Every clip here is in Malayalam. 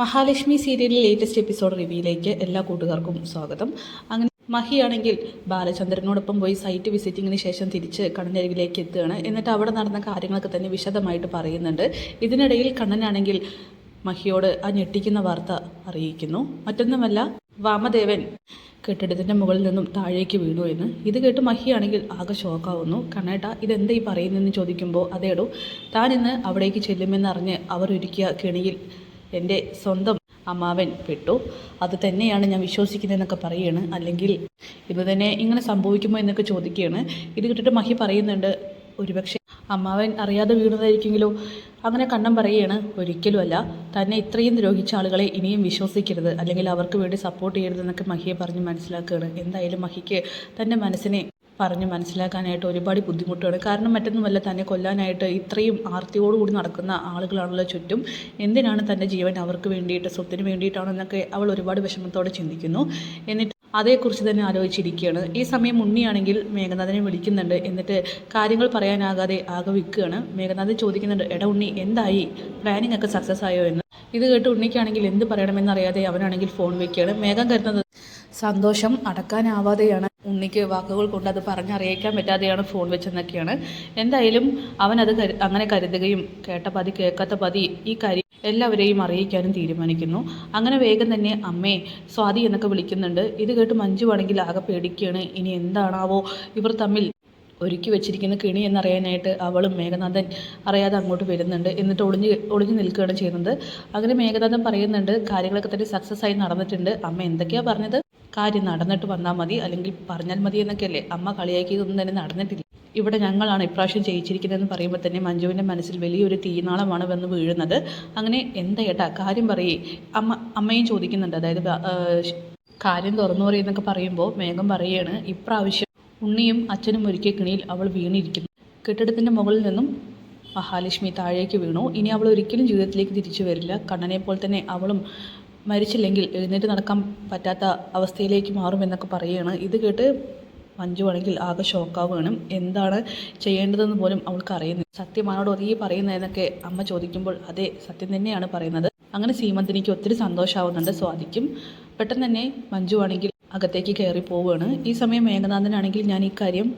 മഹാലക്ഷ്മി സീരിയലിലെ ലേറ്റസ്റ്റ് എപ്പിസോഡ് റിവ്യൂയിലേക്ക് എല്ലാ കൂട്ടുകാർക്കും സ്വാഗതം. അങ്ങനെ മഹിയാണെങ്കിൽ ബാലചന്ദ്രനോടൊപ്പം പോയി സൈറ്റ് വിസിറ്റിങ്ങിന് ശേഷം തിരിച്ച് കണ്ണനരികിലേക്ക് എത്തുകയാണ്. എന്നിട്ട് അവിടെ നടന്ന കാര്യങ്ങളൊക്കെ തന്നെ വിശദമായിട്ട് പറയുന്നുണ്ട്. ഇതിനിടയിൽ കണ്ണനാണെങ്കിൽ മഹിയോട് ആ ഞെട്ടിക്കുന്ന വാർത്ത അറിയിക്കുന്നു. മറ്റൊന്നുമല്ല വാമദേവൻ കെട്ടിടത്തിന്റെ മുകളിൽ നിന്നും താഴേക്ക് വീണു എന്ന്. ഇത് കേട്ട് മഹിയാണെങ്കിൽ ആകെ ഷോക്കാവുന്നു കണ്ണേട്ട ഇതെന്താ ഈ പറയുന്നതെന്ന് ചോദിക്കുമ്പോൾ അതേടോ താൻ ഇന്ന് അവിടേക്ക് ചെല്ലുമെന്നറിഞ്ഞ് അവർ ഒരുക്കിയ കെണിയിൽ എന്റെ സ്വന്തം അമ്മാവൻ പെട്ടു. അത് തന്നെയാണ് ഞാൻ വിശ്വസിക്കുന്നതെന്നൊക്കെ പറയുകയാണ് അല്ലെങ്കിൽ ഇത് തന്നെ ഇങ്ങനെ സംഭവിക്കുമോ എന്നൊക്കെ ചോദിക്കുകയാണ്. ഇത് കിട്ടിയിട്ട് മഹി പറയുന്നുണ്ട് ഒരുപക്ഷെ അമ്മാവൻ അറിയാതെ വീണതായിരിക്കുമെങ്കിലോ? അങ്ങനെ കണ്ണം പറയുകയാണ്. ഒരിക്കലുമല്ല. തന്നെ ഇത്രയും ദ്രോഹിച്ച ആളുകളെ ഇനിയും വിശ്വസിക്കരുത്. അല്ലെങ്കിൽ അവർക്ക് വേണ്ടി സപ്പോർട്ട് ചെയ്യരുതെന്നൊക്കെ മഹിയെ പറഞ്ഞ് മനസ്സിലാക്കുകയാണ്. എന്തായാലും മഹിക്ക് തന്റെ മനസ്സിനെ പറഞ്ഞ് മനസ്സിലാക്കാനായിട്ട് ഒരുപാട് ബുദ്ധിമുട്ടുകൾ കാരണം മറ്റൊന്നുമല്ല തന്നെ കൊല്ലാനായിട്ട് ഇത്രയും ആർത്തിയോടുകൂടി നടക്കുന്ന ആളുകളാണല്ലോ ചുറ്റും. എന്തിനാണ് തന്റെ ജീവൻ അവർക്ക് വേണ്ടിയിട്ട് സ്വത്തിന് വേണ്ടിയിട്ടാണെന്നൊക്കെ അവൾ ഒരുപാട് വിഷമത്തോടെ ചിന്തിക്കുന്നു. എന്നിട്ട് അതേക്കുറിച്ച് തന്നെ ആലോചിച്ചിരിക്കുകയാണ്. ഈ സമയം ഉണ്ണിയാണെങ്കിൽ മേഘനാഥനെ വിളിക്കുന്നുണ്ട്. എന്നിട്ട് കാര്യങ്ങൾ പറയാനാകാതെ ആകെ വിൽക്കുകയാണ്. മേഘനാഥൻ ചോദിക്കുന്നുണ്ട് എടാ ഉണ്ണി എന്തായി? പ്ലാനിങ് ഒക്കെ സക്സസ് ആയോ എന്ന്? ഇത് കേട്ട് ഉണ്ണിക്കാണെങ്കിൽ എന്ത് പറയണമെന്നറിയാതെ അവനാണെങ്കിൽ ഫോൺ വെക്കുകയാണ്. മേഘം കരുതുന്നത് സന്തോഷം അടക്കാനാവാതെയാണ് ഉണ്ണിക്ക് വാക്കുകൾ കൊണ്ട് അത് പറഞ്ഞറിയിക്കാൻ പറ്റാതെയാണ് ഫോൺ വെച്ചെന്നൊക്കെയാണ്. എന്തായാലും അവൻ അത് അങ്ങനെ കരുതുകയും കേട്ട പതി കേൾക്കാത്ത പതി ഈ കാര്യം എല്ലാവരെയും അറിയിക്കാനും തീരുമാനിക്കുന്നു. അങ്ങനെ വേഗം തന്നെ അമ്മേ സ്വാതി എന്നൊക്കെ വിളിക്കുന്നുണ്ട്. ഇത് കേട്ട് മഞ്ജു ആണെങ്കിൽ ആകെ പേടിക്കുകയാണ് ഇനി എന്താണാവോ? ഇവർ തമ്മിൽ ഒരുക്കി വെച്ചിരിക്കുന്ന കിണി എന്നറിയാനായിട്ട് അവളും മേഘനാഥൻ അറിയാതെ അങ്ങോട്ട് വരുന്നുണ്ട്. എന്നിട്ട് ഒളിഞ്ഞ് ഒളിഞ്ഞു നിൽക്കുകയാണ് ചെയ്യുന്നത്. അങ്ങനെ മേഘനാഥൻ പറയുന്നുണ്ട് കാര്യങ്ങളൊക്കെ തന്നെ സക്സസ് ആയി നടന്നിട്ടുണ്ട്. അമ്മ എന്തൊക്കെയാണ് പറഞ്ഞത്? കാര്യം നടന്നിട്ട് വന്നാൽ മതി അല്ലെങ്കിൽ പറഞ്ഞാൽ മതി എന്നൊക്കെയല്ലേ. അമ്മ കളിയാക്കിയതൊന്നും തന്നെ നടന്നിട്ടില്ല. ഇവിടെ ഞങ്ങളാണ് ഇപ്രാവശ്യം ജയിച്ചിരിക്കുന്നതെന്ന് പറയുമ്പോൾ തന്നെ മഞ്ജുവിന്റെ മനസ്സിൽ വലിയൊരു തീനാളമാണ് വന്ന് വീഴുന്നത്. അങ്ങനെ എന്താ ഏട്ടാ കാര്യം പറയേ. അമ്മ അമ്മയും ചോദിക്കുന്നുണ്ട്. അതായത് കാര്യം തുറന്നു പറയുന്നൊക്കെ പറയുമ്പോൾ മേഘം പറയുകയാണ് ഇപ്രാവശ്യം ഉണ്ണിയും അച്ഛനും ഒരുക്കിയ കിണിയിൽ അവൾ വീണിരിക്കുന്നു. കെട്ടിടത്തിന്റെ മുകളിൽ നിന്നും മഹാലക്ഷ്മി താഴേക്ക് വീണു. ഇനി അവൾ ഒരിക്കലും ജീവിതത്തിലേക്ക് തിരിച്ചു വരില്ല. കണ്ണനെ പോലെ തന്നെ അവളും മരിച്ചില്ലെങ്കിൽ എഴുന്നേറ്റ് നടക്കാൻ പറ്റാത്ത അവസ്ഥയിലേക്ക് മാറുമെന്നൊക്കെ പറയുകയാണ്. ഇത് കേട്ട് മഞ്ജു ആണെങ്കിൽ ആകെ ഷോക്കാവുകയാണ് എന്താണ് ചെയ്യേണ്ടതെന്ന് പോലും അവൾക്ക് അറിയുന്നില്ല. സത്യമാണോടോ നീ പറയുന്നതെന്നൊക്കെ അമ്മ ചോദിക്കുമ്പോൾ അതെ സത്യം തന്നെയാണ് പറയുന്നത്. അങ്ങനെ സീമന്തിനിക്ക് ഒത്തിരി സന്തോഷമാവുന്നുണ്ട് സ്വാധിക്കും പെട്ടെന്ന് തന്നെ മഞ്ജു ആണെങ്കിൽ അകത്തേക്ക് കയറി പോവുകയാണ്. ഈ സമയം മേഘനാഥനാണെങ്കിൽ ഞാൻ ഈ കാര്യം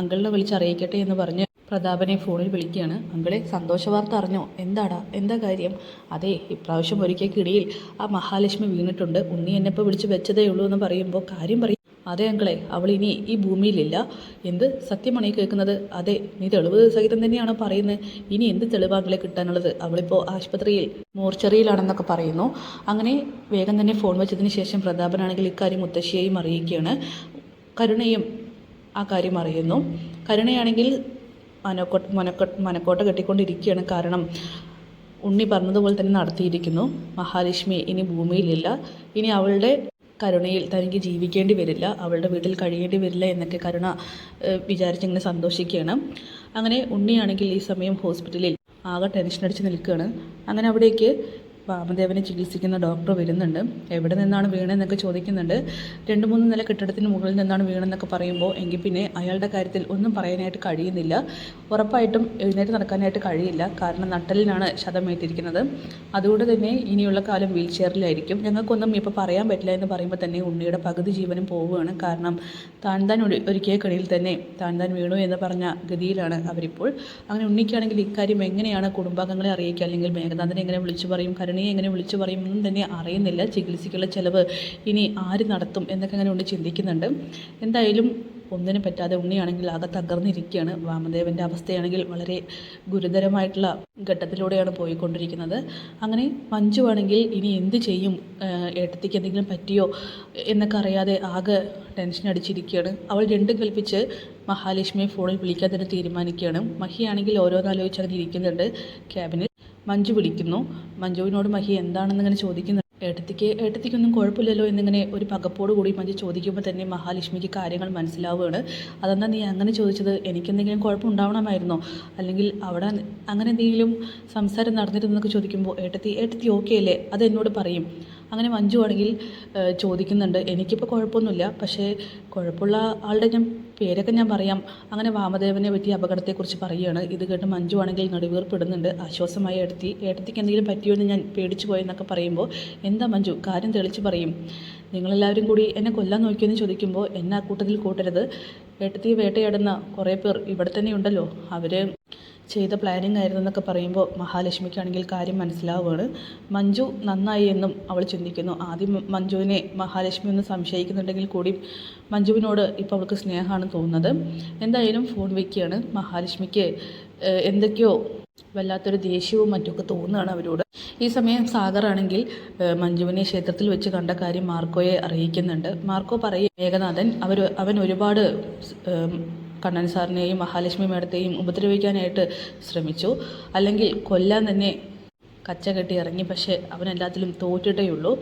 അങ്കിളിനെ വിളിച്ചറിയിക്കട്ടെ എന്ന് പറഞ്ഞ് പ്രതാപനെ ഫോണിൽ വിളിക്കുകയാണ്. അങ്കിളെ സന്തോഷ വാർത്ത അറിഞ്ഞോ? എന്താടാ? എന്താ കാര്യം? അതെ ഇപ്രാവശ്യം ഒരിക്കൽ കിടിയിൽ ആ മഹാലക്ഷ്മി വീണിട്ടുണ്ട്. ഉണ്ണി എന്നെ ഇപ്പോൾ വിളിച്ച് വെച്ചതേ ഉള്ളൂ എന്ന് പറയുമ്പോൾ കാര്യം പറയും. അതെ അങ്കളെ അവൾ ഇനി ഈ ഭൂമിയിലില്ല. എന്ത് സത്യമാണ് ഈ കേൾക്കുന്നത്? അതെ നീ തെളിവ് സഹിതം തന്നെയാണ് പറയുന്നത് ഇനി എന്ത് തെളിവാങ്കളെ കിട്ടാനുള്ളത്? അവളിപ്പോൾ ആശുപത്രിയിൽ മോർച്ചറിയിലാണെന്നൊക്കെ പറയുന്നു. അങ്ങനെ വേഗം തന്നെ ഫോൺ വെച്ചതിന് ശേഷം പ്രതാപനാണെങ്കിൽ ഇക്കാര്യം മുത്തശ്ശിയെയും അറിയിക്കുകയാണ്. കരുണയും ആ കാര്യം അറിയുന്നു. കരുണയാണെങ്കിൽ മനക്കോട്ട് മനക്കോട്ട് മനക്കോട്ട കെട്ടിക്കൊണ്ടിരിക്കുകയാണ്. കാരണം ഉണ്ണി പറഞ്ഞതുപോലെ തന്നെ നടത്തിയിരിക്കുന്നു. മഹാലക്ഷ്മി ഇനി ഭൂമിയിലില്ല. ഇനി അവളുടെ കരുണയിൽ തനിക്ക് ജീവിക്കേണ്ടി വരില്ല. അവളുടെ വീട്ടിൽ കഴിയേണ്ടി വരില്ല എന്നൊക്കെ കരുണ വിചാരിച്ചിങ്ങനെ സന്തോഷിക്കുകയാണ്. അങ്ങനെ ഉണ്ണിയാണെങ്കിൽ ഈ സമയം ഹോസ്പിറ്റലിൽ ആകെ ടെൻഷൻ അടിച്ച് നിൽക്കുകയാണ്. അങ്ങനെ അവിടേക്ക് വാമദേവനെ ചികിത്സിക്കുന്ന ഡോക്ടർ വരുന്നുണ്ട്. എവിടെ നിന്നാണ് വീണെന്നൊക്കെ ചോദിക്കുന്നുണ്ട്. രണ്ട് മൂന്ന് നില കെട്ടിടത്തിന് മുകളിൽ നിന്നാണ് വീണെന്നൊക്കെ പറയുമ്പോൾ എങ്കിൽ പിന്നെ അയാളുടെ കാര്യത്തിൽ ഒന്നും പറയാനായിട്ട് കഴിയുന്നില്ല. ഉറപ്പായിട്ടും എഴുന്നേറ്റ് നടക്കാനായിട്ട് കഴിയില്ല. കാരണം നട്ടലിനാണ് ശതമേറ്റിരിക്കുന്നത്. അതുകൊണ്ട് തന്നെ ഇനിയുള്ള കാലം വീൽ ചെയറിലായിരിക്കും. ഞങ്ങൾക്കൊന്നും ഇപ്പോൾ പറയാൻ പറ്റില്ല എന്ന് പറയുമ്പോൾ തന്നെ ഉണ്ണിയുടെ പകുതി ജീവനും പോവുകയാണ്. കാരണം താൻ താൻ ഒരുക്കിയ കണിയിൽ തന്നെ താൻ താൻ വീണു എന്ന് പറഞ്ഞ ഗതിയിലാണ് അവരിപ്പോൾ. അങ്ങനെ ഉണ്ണിക്കാണെങ്കിൽ ഇക്കാര്യം എങ്ങനെയാണ് കുടുംബാംഗങ്ങളെ അറിയിക്കുക? അല്ലെങ്കിൽ മേഘനാഥനെ എങ്ങനെ വിളിച്ചു പറയും? കരുണയെ എങ്ങനെ വിളിച്ചു പറയുമെന്നും തന്നെ അറിയുന്നില്ല. ചികിത്സയ്ക്കുള്ള ചിലവ് ഇനി ആര് നടത്തും എന്നൊക്കെ അങ്ങനെ ഉണ്ട് ചിന്തിക്കുന്നുണ്ട്. എന്തായാലും ഒന്നിനും പറ്റാതെ ഉണ്ണിയാണെങ്കിൽ ആകെ തകർന്നിരിക്കുകയാണ്. വാമദേവന്റെ അവസ്ഥയാണെങ്കിൽ വളരെ ഗുരുതരമായിട്ടുള്ള ഘട്ടത്തിലൂടെയാണ് പോയിക്കൊണ്ടിരിക്കുന്നത്. അങ്ങനെ മഞ്ജു ആണെങ്കിൽ ഇനി എന്ത് ചെയ്യും? ഏട്ടത്തിക്ക് എന്തെങ്കിലും പറ്റിയോ എന്നൊക്കെ അറിയാതെ ആകെ ടെൻഷൻ അടിച്ചിരിക്കുകയാണ്. അവൾ രണ്ടും കൽപ്പിച്ച് മഹാലക്ഷ്മിയെ ഫോണിൽ വിളിക്കാൻ തന്നെ തീരുമാനിക്കുകയാണ് മഹിയാണെങ്കിൽ ഓരോന്നാലോചിച്ച് ഇരിക്കുന്നുണ്ട് ക്യാബിനിൽ മഞ്ജു വിളിക്കുന്നു. മഞ്ജുവിനോട് മഹി എന്താണെന്ന് ഇങ്ങനെ ചോദിക്കുന്നു. ഏട്ടത്തിക്ക് ഏട്ടത്തിക്കൊന്നും കുഴപ്പമില്ലല്ലോ എന്നിങ്ങനെ ഒരു പകപ്പോട് കൂടി മഞ്ജു ചോദിക്കുമ്പോൾ തന്നെ മഹാലക്ഷ്മിക്ക് കാര്യങ്ങൾ മനസ്സിലാവുകയാണ്. അതെന്താ നീ അങ്ങനെ ചോദിച്ചത്? എനിക്കെന്തെങ്കിലും കുഴപ്പമുണ്ടാവണമായിരുന്നോ? അല്ലെങ്കിൽ അവിടെ അങ്ങനെ എന്തെങ്കിലും സംസാരം നടന്നിരുന്നൊക്കെ ചോദിക്കുമ്പോൾ ഏട്ടത്തി ഏട്ടത്തി ഓക്കെ അല്ലേ? അതെന്നോട് പറയും. അങ്ങനെ മഞ്ജു ആണെങ്കിൽ ചോദിക്കുന്നുണ്ട്. എനിക്കിപ്പോൾ കുഴപ്പമൊന്നുമില്ല. പക്ഷേ കുഴപ്പമുള്ള ആളുടെ ഞാൻ പേരൊക്കെ ഞാൻ പറയാം. അങ്ങനെ വാമദേവനെ പറ്റി അപകടത്തെക്കുറിച്ച് പറയുകയാണ്. ഇത് കേട്ട് മഞ്ജു ആണെങ്കിൽ നെടുവീർപ്പിടുന്നുണ്ട്. ആശ്വാസമായി എടുത്തി ഏട്ടത്തിക്ക് എന്തെങ്കിലും പറ്റിയോ എന്ന് ഞാൻ പേടിച്ചു പോയെന്നൊക്കെ പറയുമ്പോൾ എന്താ മഞ്ജു കാര്യം തെളിച്ച് പറയും. നിങ്ങളെല്ലാവരും കൂടി എന്നെ കൊല്ലാൻ നോക്കിയെന്ന് ചോദിക്കുമ്പോൾ എന്നെ ആ കൂട്ടത്തിൽ കൂട്ടരുത്. ഏട്ടത്തി വേട്ടയാടുന്ന കുറേ പേർ ഇവിടെ തന്നെ ഉണ്ടല്ലോ. അവർ ചെയ്ത പ്ലാനിങ് ആയിരുന്നു എന്നൊക്കെ പറയുമ്പോൾ മഹാലക്ഷ്മിക്കാണെങ്കിൽ കാര്യം മനസ്സിലാവുകയാണ്. മഞ്ജു നന്നായി എന്നും അവൾ ചിന്തിക്കുന്നു. ആദ്യം മഞ്ജുവിനെ മഹാലക്ഷ്മി ഒന്ന് സംശയിക്കുന്നുണ്ടെങ്കിൽ കൂടി മഞ്ജുവിനോട് ഇപ്പോൾ അവൾക്ക് സ്നേഹമാണ് തോന്നുന്നത്. എന്തായാലും ഫോൺ വയ്ക്കുകയാണ് മഹാലക്ഷ്മിക്ക് എന്തൊക്കെയോ വല്ലാത്തൊരു ദേഷ്യവും മറ്റൊക്കെ തോന്നുകയാണ് അവരോട്. ഈ സമയം സാഗറാണെങ്കിൽ മഞ്ജുവിനെ ക്ഷേത്രത്തിൽ വെച്ച് കണ്ട കാര്യം മാർക്കോയെ അറിയിക്കുന്നുണ്ട്. മാർക്കോ പറയും മേഘനാഥൻ അവർ അവൻ ഒരുപാട് കണ്ണൻ സാറിനെയും മഹാലക്ഷ്മി മേഡത്തെയും ഉപദ്രവിക്കാനായിട്ട് ശ്രമിച്ചു. അല്ലെങ്കിൽ കൊല്ലാൻ തന്നെ കച്ച കെട്ടി ഇറങ്ങി പക്ഷേ അവൻ എല്ലാത്തിലും തോറ്റിട്ടേ ഉള്ളൂ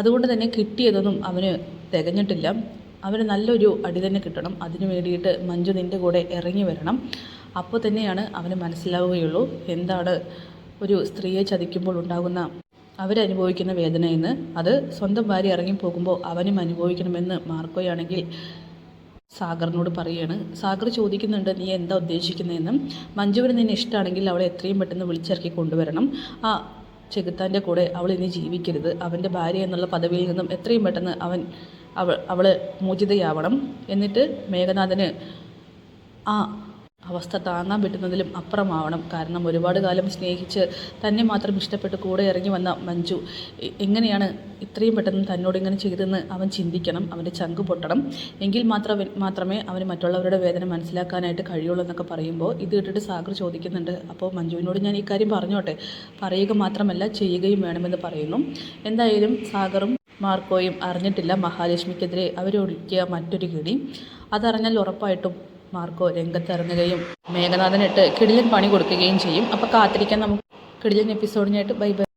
അതുകൊണ്ട് തന്നെ കിട്ടിയതൊന്നും അവന് തികഞ്ഞിട്ടില്ല. അവന് നല്ലൊരു അടി തന്നെ കിട്ടണം. അതിനു വേണ്ടിയിട്ട് മഞ്ജു നിന്റെ കൂടെ ഇറങ്ങി വരണം. അപ്പോൾ തന്നെയാണ് അവന് മനസ്സിലാവുകയുള്ളൂ എന്താണ് ഒരു സ്ത്രീയെ ചതിക്കുമ്പോൾ ഉണ്ടാകുന്ന അവരനുഭവിക്കുന്ന വേദനയെന്ന്. അത് സ്വന്തം ഭാര്യ ഇറങ്ങിപ്പോകുമ്പോൾ അവനും അനുഭവിക്കണമെന്ന് മാർക്കോയാണെങ്കിൽ സാഗറിനോട് പറയുകയാണ് സാഗർ ചോദിക്കുന്നുണ്ട് നീ എന്താ ഉദ്ദേശിക്കുന്നതെന്നും? മഞ്ജുവിന് നിന്നെ ഇഷ്ടമാണെങ്കിൽ അവളെ എത്രയും പെട്ടെന്ന് വിളിച്ചിറക്കി കൊണ്ടുവരണം. ആ ചെകുത്താന്റെ കൂടെ അവൾ ഇനി ജീവിക്കരുത്. അവന്റെ ഭാര്യ എന്നുള്ള പദവിയിൽ നിന്നും എത്രയും പെട്ടെന്ന് അവൻ അവൾ അവൾ മോചിതയാവണം. എന്നിട്ട് മേഘനാഥന് ആ അവസ്ഥ താങ്ങാൻ പറ്റുന്നതിലും അപ്പുറമാവണം. കാരണം ഒരുപാട് കാലം സ്നേഹിച്ച് തന്നെ മാത്രം ഇഷ്ടപ്പെട്ട് കൂടെ ഇറങ്ങി വന്ന മഞ്ജു എങ്ങനെയാണ് ഇത്രയും പെട്ടെന്ന് തന്നോട് ഇങ്ങനെ ചെയ്തെന്ന് അവൻ ചിന്തിക്കണം അവന്റെ ചങ്ക് പൊട്ടണം. എങ്കിൽ മാത്രം മാത്രമേ അവന് മറ്റുള്ളവരുടെ വേദന മനസ്സിലാക്കാനായിട്ട് കഴിയുള്ളൂ എന്നൊക്കെ പറയുമ്പോൾ ഇത് കേട്ടിട്ട് സാഗർ ചോദിക്കുന്നുണ്ട് അപ്പോൾ മഞ്ജുവിനോട് ഞാൻ ഈ കാര്യം പറഞ്ഞോട്ടെ? പറയുക മാത്രമല്ല ചെയ്യുകയും വേണമെന്ന് പറയുന്നു. എന്തായാലും സാഗറും മാർക്കോയും അറിഞ്ഞിട്ടില്ല മഹാലക്ഷ്മിക്കെതിരെ അവരൊഴിക്കുക മറ്റൊരു കിടി. അതറിഞ്ഞാൽ ഉറപ്പായിട്ടും മാർക്കോ രംഗത്തിറങ്ങുകയും മേഘനാഥനിട്ട് കിടിലൻ പണി കൊടുക്കുകയും ചെയ്യും. അപ്പോൾ കാത്തിരിക്കാൻ നമുക്ക്. കിടിലൻ എപ്പിസോഡിനായിട്ട് ബൈ ബൈ.